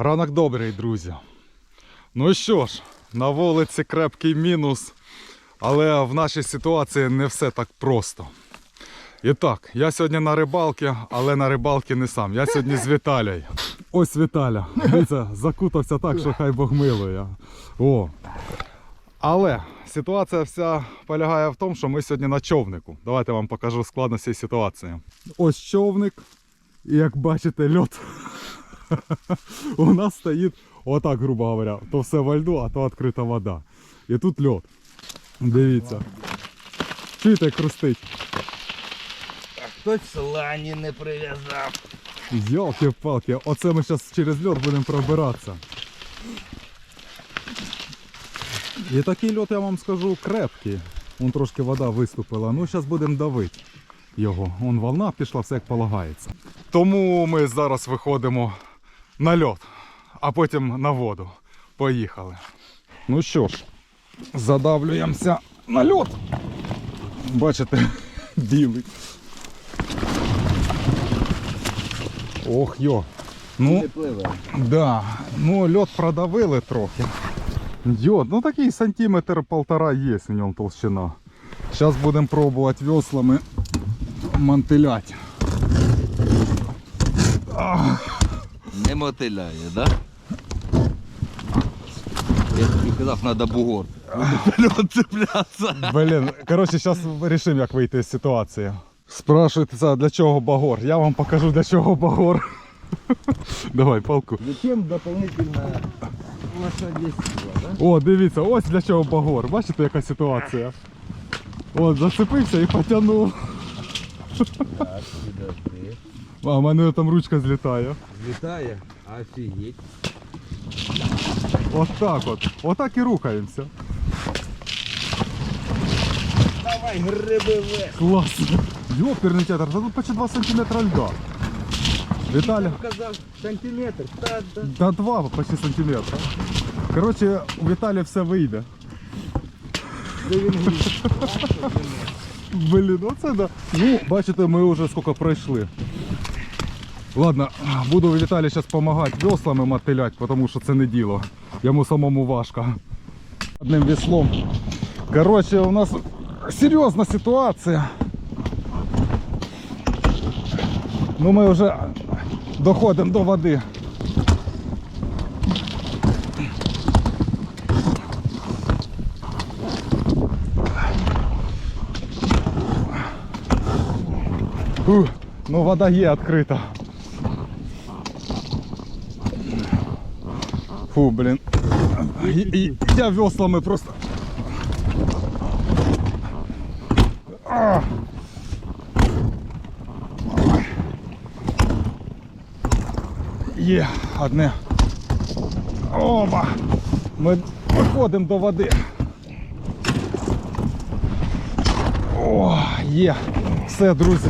Ранок добрий, друзі. Ну що ж, на вулиці крепкий мінус, але в нашій ситуації не все так просто. І так, я сьогодні на рибалці, але на рибалці не сам. Я сьогодні з Віталією. Ось Віталя. Дивіться, закутався так, що хай Бог милує. О. Але ситуація вся полягає в тому, що ми сьогодні на човнику. Давайте вам покажу складності ситуації. Ось човник. І як бачите, льот у нас стоїть отак, грубо говоря, то все во льду, а то відкрита вода. І тут льот. Дивіться. Чуєте, як хрустить? Хтось слані не прив'язав. Йолки-палки, оце ми зараз через льот будемо пробиратися. І такий льот, я вам скажу, крепкий. Вон трошки вода виступила. Ну, зараз будемо давити його. Вон волна пішла, все як полагається. Тому ми зараз виходимо на льот, а потім на воду. Поїхали. Ну що ж, задавлюємося на льот. Бачите, білий. Ох йо. Ну, да. Ну, лед продавили трохи. Йо, ну такий сантиметр полтора є в ньому толщина. Зараз будемо пробувати веслами мантилять. Не мотиляє, да? Я тобі казав, треба бугор. Льот цеплятися. Блін, коротше, зараз вирішимо, як вийти з ситуації. Спрашуєте, для чого багор? Я вам покажу, для чого багор. Давай, палку. Зачем дополнительно лошадь да? О, дивіться, ось для чого багор. Бачите, яка ситуація? От, зацепився і потягнув. Так, підожди. А в мене там ручка злітає. Злітає? Офігеть. От так от. Отак і рухаємося. Давай, гриби вверх. Класно. Йоперний театр, та тут почти 2 см льда. Віталя. Казав, сантиметр. Та, та. Та 2 почти сантиметра. Коротше, у Віталі все вийде. Де він гріх? Блін, оце да. Ну, бачите, ми вже скільки пройшли. Ладно, буду Віталі зараз допомагати веслами мотилять, тому що це не діло. Йому самому важко. Одним веслом. Коротше, у нас серйозна ситуація. Ну ми вже доходимо до води. Фу, ну вода є відкрита. Фу, і, я веслами просто. Є, одне. Оба! Ми виходимо до води. О, є. Все, друзі.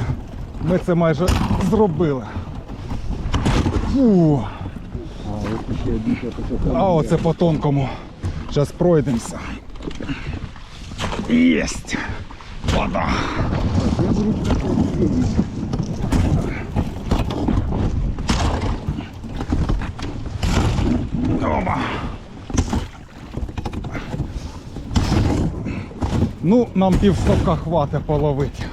Ми це майже зробили. Фу. А оце по тонкому. Зараз пройдемося. Єсть! Вода! Оба! Ну, нам півставка хватить половити.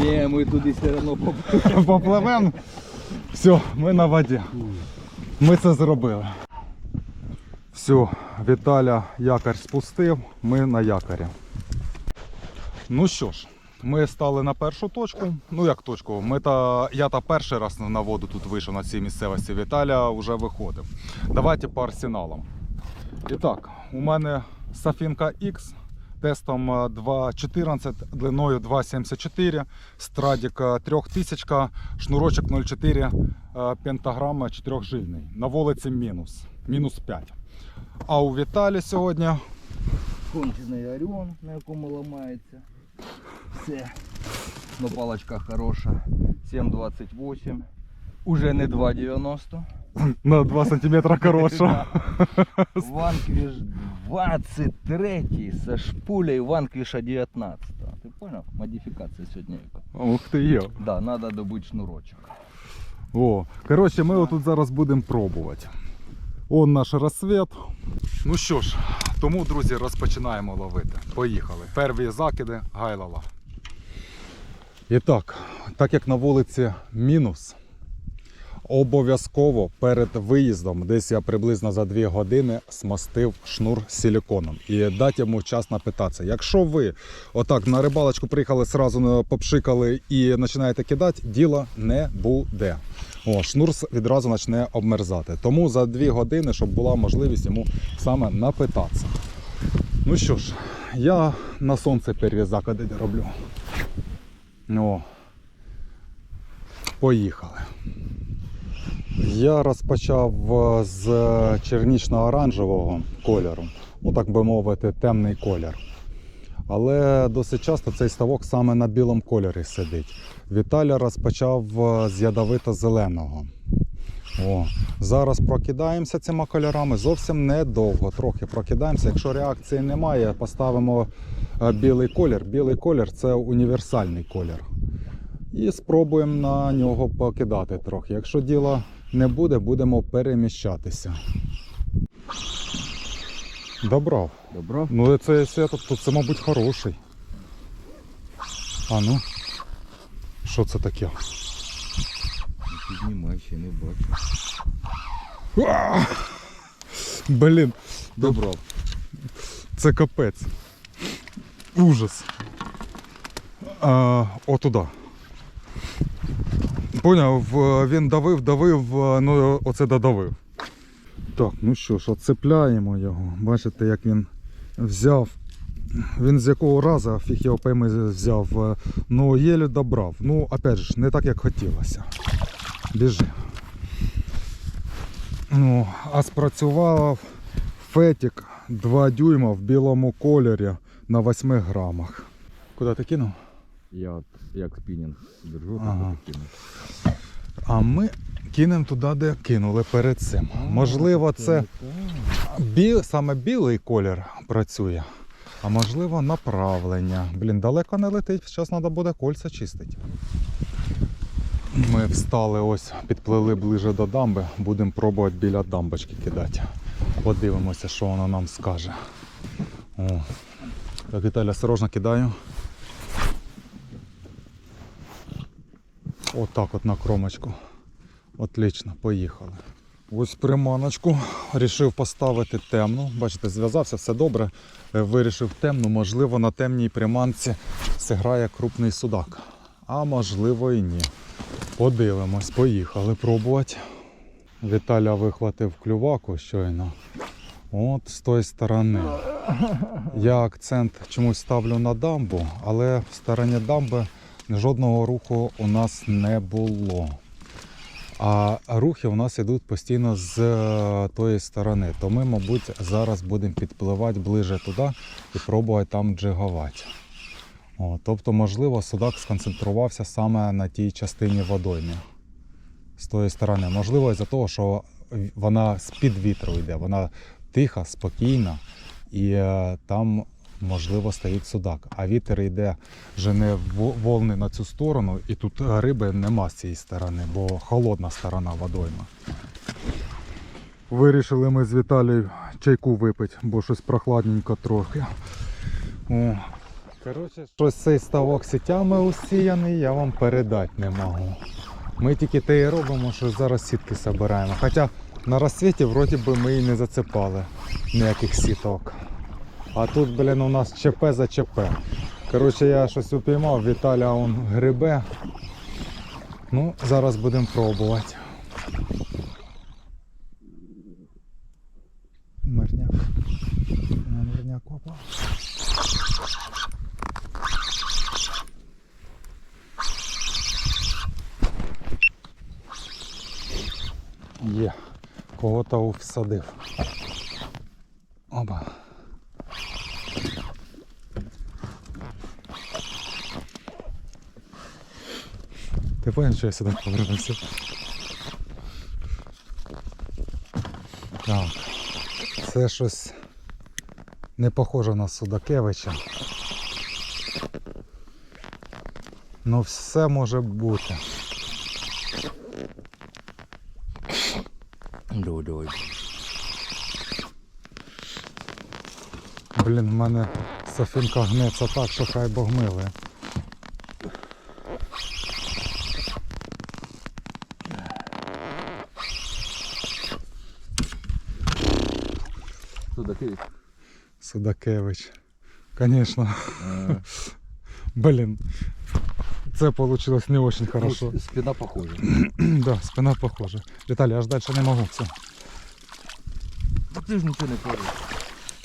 Ні, ми туди все одно попливемо. Все, ми на воді. Ми це зробили. Все, Віталя якорь спустив, ми на якорі. Ну що ж, ми стали на першу точку. Ну як точку? Ми та, я та перший раз на воду тут вийшов на цій місцевості. Віталя вже виходив. Давайте по арсеналам. І так, у мене Сафінка X тестом е, 2.14, длиною 2.74, страдік е, 3000, шнурочок 0,4, е, пентаграма 4-жильний. На вулиці мінус, мінус 5. А у Віталі сьогодні Кончений оріон, на якому ламається. Все. Ну палочка хороша. 7,28. Уже не 2,90. на 2 см коротша. Ванквіш 23 со шпулею Ванквіша 19. Ти понял? Модифікація сьогодні. Ух ти є. Да, надо добути шнурочок. О, коротше, ми отут зараз будемо пробувати. Он наш розсвіт. Ну що ж, тому, друзі, розпочинаємо ловити. Поїхали. Перві закиди гайлала. І так, так як на вулиці мінус, обов'язково перед виїздом, десь я приблизно за 2 години смастив шнур силіконом і дати йому час напитатися. Якщо ви отак на рибалочку приїхали, сразу попшикали і починаєте кидати, діла не буде. О, шнур відразу почне обмерзати. Тому за 2 години, щоб була можливість йому саме напитатися. Ну що ж, я на сонце перві закиди роблю. О, поїхали. Я розпочав е, з чернічно-оранжевого кольору, ну так би мовити, темний колір. Але досить часто цей ставок саме на білому кольорі сидить. Віталя розпочав е, з ядовито-зеленого. О, зараз прокидаємося цими кольорами зовсім недовго, трохи прокидаємося. Якщо реакції немає, поставимо е, білий колір. Білий колір це універсальний колір. І спробуємо на нього покидати трохи. Якщо діла не буде, будемо переміщатися. Добрав. Добро. Ну це свято, то це, мабуть, хороший. А ну. Що це таке? Піднімай, ще не бачу. Блін, Добро. це капець. Ужас. А, отуда. Поняв, він давив, давив, ну оце додавив. Так, ну що ж, оцепляємо його. Бачите, як він взяв. Він з якого разу фіг його пойми взяв. е, Ну, єлі добрав. Ну, опять же, не так, як хотілося. Біжи. Ну, а спрацював фетік 2 дюйма в білому кольорі на 8 грамах. Куди ти кинув? Я от як спінінг держу, Ага. так кину. А ми кинемо туди, де кинули перед цим. Можливо, це бі... саме білий колір працює, а можливо направлення. Блін, далеко не летить, зараз треба буде кольця чистити. Ми встали, ось підплили ближе до дамби, будемо пробувати біля дамбочки кидати. Подивимося, що воно нам скаже. О. Так, Віталя, осторожно кидаю. Отак от на кромочку. Отлично, поїхали. Ось приманочку. Рішив поставити темну. Бачите, зв'язався, все добре. Е, Вирішив темну, можливо, на темній приманці зіграє крупний судак. А можливо і ні. Подивимось, поїхали пробувати. Віталя вихватив клюваку щойно. От з тої сторони. Я акцент чомусь ставлю на дамбу, але в стороні дамби жодного руху у нас не було. А рухи у нас йдуть постійно з е, тої сторони. То ми, мабуть, зараз будемо підпливати ближе туди і пробувати там джигувати. О, тобто, можливо, судак сконцентрувався саме на тій частині водойми з тої сторони. Можливо, із-за того, що вона з-під вітру йде, вона тиха, спокійна, і е, там, можливо, стоїть судак. А вітер йде жене во- волни на цю сторону, і тут риби нема з цієї сторони, бо холодна сторона водойма. Вирішили ми з Віталією чайку випити, бо щось прохладненько трохи. О. Коротше, щось цей ставок сітями усіяний, я вам передати не можу. Ми тільки те і робимо, що зараз сітки збираємо. Хоча на розсвіті вроді би ми і не зацепали ніяких сіток. А тут, блін, у нас ЧП за ЧП. Коротше, я щось упіймав, Віталя он грибе. Ну, зараз будемо пробувати. Мирняк. Мирняк попав. Є. Кого-то всадив. Оба. Ти поняв, що я сюди повернувся? Так. Це щось не похоже на Судакевича. Ну все може бути. Давай. Блін, в мене Софінка гнеться так, що хай Бог милує. Судакевич. Звісно. Блін. Це вийшло не хорошо. Ну, Спина похожа. да, спина похожа. Віталій, аж далі не можу все. Так ти ж нічого не кажеш.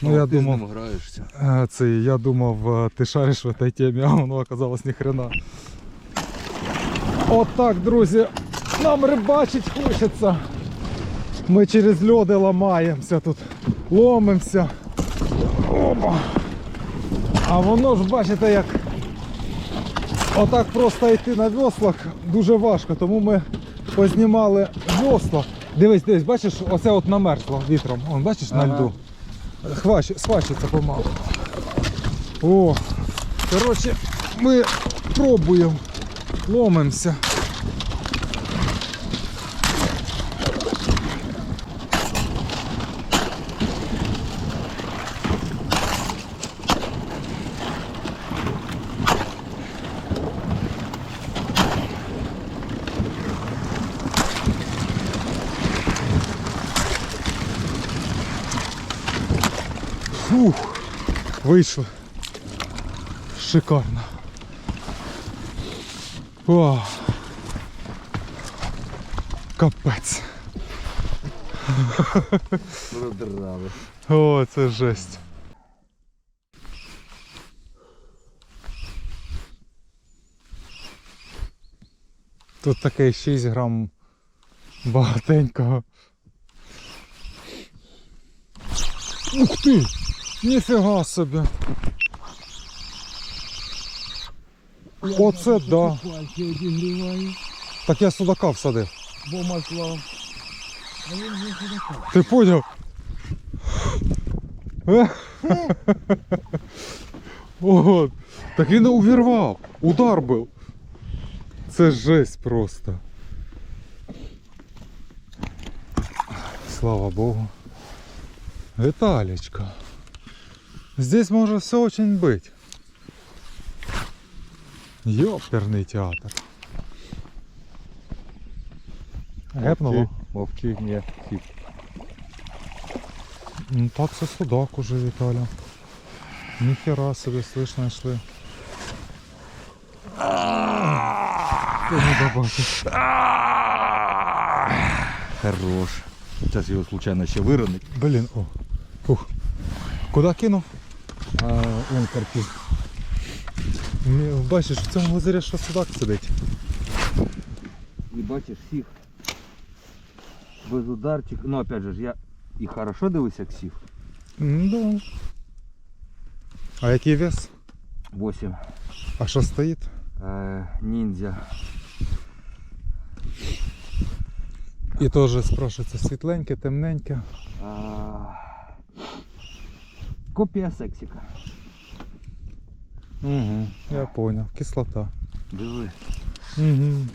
Ну я ти з думав, ним граєшся. е, це, я думав, е, ти шариш в цій темі, а воно оказалось ні хрена. Отак, друзі, нам рибачить хочеться. Ми через льоди ламаємося тут, ломимося. Опа. А воно ж бачите як. Отак просто йти на веслах дуже важко, тому ми познімали весла. Дивись, дивись, бачиш, оце от намерзло вітром. Вон, бачиш на льду. Хвач, схвачується помалу. О, коротше, ми пробуємо, ломимося. Вийшло. Шикарно. О, капець. Продрали. О, це жесть. Тут таке 6 грам багатенького. Ух ти! Ніфіга собі! Оце да! Так я судака всадив. бо маслав. А він не судака. Ти поняв? Е? Ого, так він увірвав. Удар був. Це жесть просто. Слава Богу. Виталечка. Здесь может все очень быть. Ёперный театр. Гепнуло? Мовчи, ні. Хіп. Ну так це судак уже, Віталя. Ніхера собі слышно йшли. Ти не добачиш. Хорош. Зараз його случайно ще виронить. Блін, о. Фух. Куди кинув? А, он карпів. Бачиш, в цьому озері що судак сидить. І бачиш всіх. Без ударчик. Ну опять же я і хорошо дивився як сів. М, Да. А який вес? 8. А що стоїть? Е, ніндзя. І теж спрашується світленьке, темненьке. А, копія сексіка. Угу. Я понял. Кислота. Диви. Угу.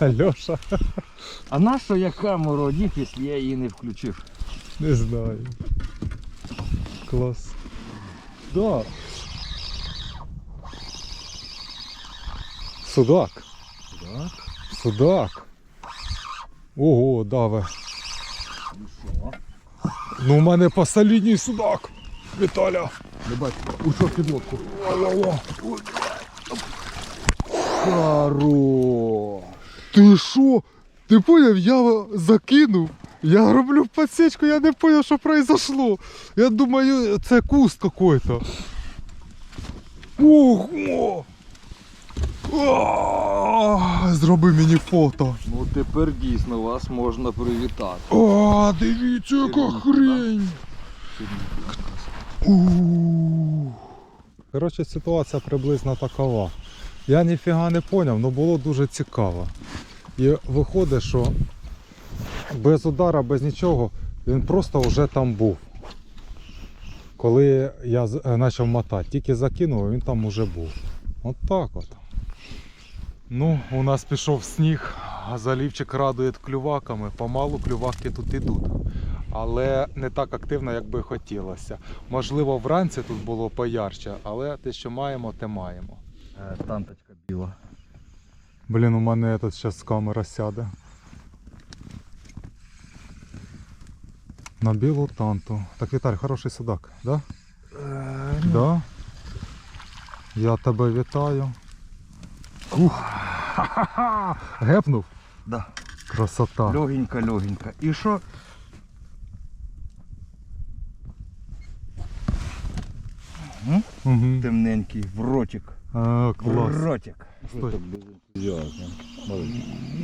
Льоша. А на що я камеру одів, якщо я її не включив? Не знаю. Клас. Да. Судак. Так. Судак. Ого, даве. Ну у мене посолідній судак. Віталя. Не бачу. Ушов під лодку. Хорош. Ти що? Ти поняв, я закинув. Я роблю подсечку, я не поняв, що произошло. Я думаю, це куст какой-то. Ого! Зроби мені фото. Ну тепер дійсно вас можна привітати. О, дивіться, яка хрень. У. Коротше, ситуація приблизно такова. Я ніфіга не поняв, але було дуже цікаво. І виходить, що без удара, без нічого, він просто вже там був. Коли я е, почав мотати, тільки закинув, він там уже був. От так от. Ну, у нас пішов сніг, залівчик радує клюваками. Помалу клюваки тут ідуть. Але не так активно, як би хотілося. Можливо, вранці тут було поярче, але те, що маємо, те маємо. Е, Танточка біла. Блін, у мене тут зараз камера сяде. На білу танту. Так, Віталь, хороший судак, да? Да. Я тебе вітаю. Ух! Ха-ха-ха! Гепнув. Да. Красота. Легенька, легенька. І що? Угу. Темненький, в ротик. А, В ротик. Стой.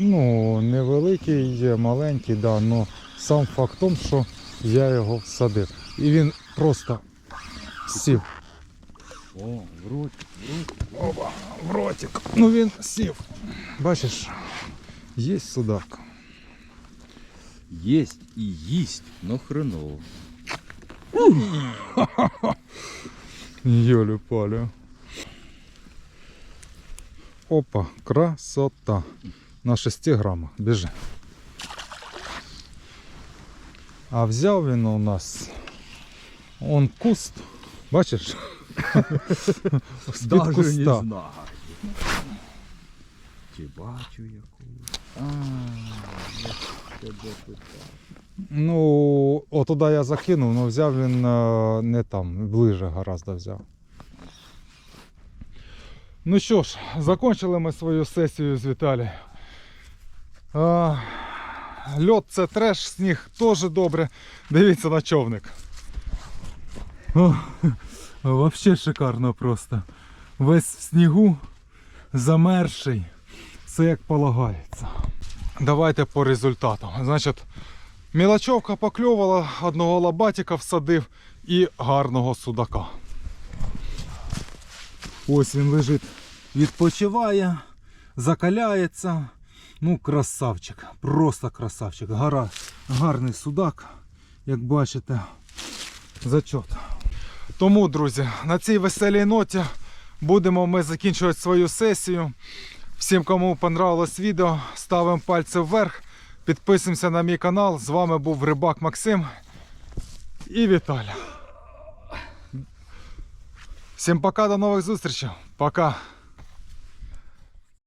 Ну, невеликий, є, маленький, да, але сам факт в тому, що я його всадив. І він просто сів. О, в ротик, в ротик. В ротик. Ну він сів. Бачиш, є судак. Єсть і їсть, но хреново. Йолю палю. Опа, красота. На 6 грамах. Біжи. А взяв він у нас. Он куст. Бачиш? Даже не знаю. Чи бачу яку? А, я тебе питав. Ну, от туди я закинув, але взяв він е, не там, ближе гораздо взяв. Ну що ж, закончили ми свою сесію з Віталієм. А, льот це треш, сніг теж добре. Дивіться на човник. О, вообще шикарно просто. Весь в снігу, замерзший. Все як полагається. Давайте по результатам. Значить, Мілочовка покльовала, одного лабатика всадив і гарного судака. Ось він лежить, відпочиває, закаляється. Ну, красавчик, просто красавчик. Гара, гарний судак, як бачите. Зачот. Тому, друзі, на цій веселій ноті будемо ми закінчувати свою сесію. Всім, кому понравилось відео, ставимо пальці вверх. Підписуємося на мій канал. З вами був Рибак Максим і Віталя. Всім пока, до нових зустрічей. Пока.